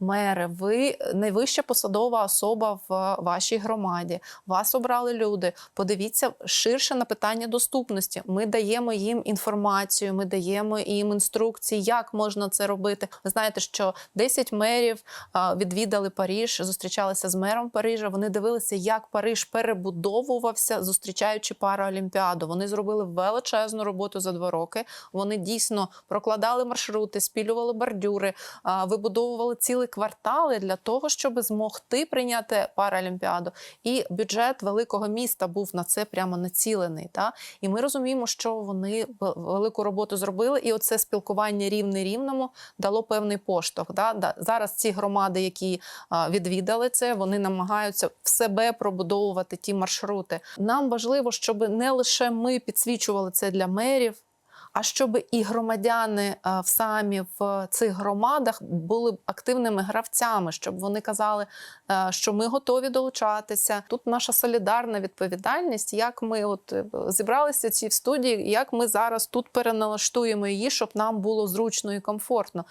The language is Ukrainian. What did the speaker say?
мери, ви найвища посадова особа в вашій громаді. Вас обрали люди. Подивіться ширше на питання доступності. Ми даємо їм інформацію, ми даємо їм інструкції, як можна це робити. Ви знаєте, що 10 мерів відвідали Паріж, зустрічалися з мером Парижа. Вони дивилися, як Париж перебудовувався, зустрічаючи Параолімпіаду. Вони зробили величезну роботу за два роки. Вони дійсно прокладали маршрути, спілювали бордюри, вибудовували цілі квартали для того, щоб змогти прийняти Паралімпіаду. І бюджет великого міста був на це прямо націлений. Та? І ми розуміємо, що вони велику роботу зробили, і оце спілкування рівне рівному дало певний поштовх. Да. Зараз ці громади, які відвідали це, вони намагаються в себе пробудовувати ті маршрути. Нам важливо, щоб не лише ми підсвічували це для мерів. А щоб і громадяни в самі в цих громадах були активними гравцями, щоб вони казали, е, що ми готові долучатися. Тут наша солідарна відповідальність, як ми от е, зібралися ці в студії, як ми зараз тут переналаштуємо її, щоб нам було зручно і комфортно.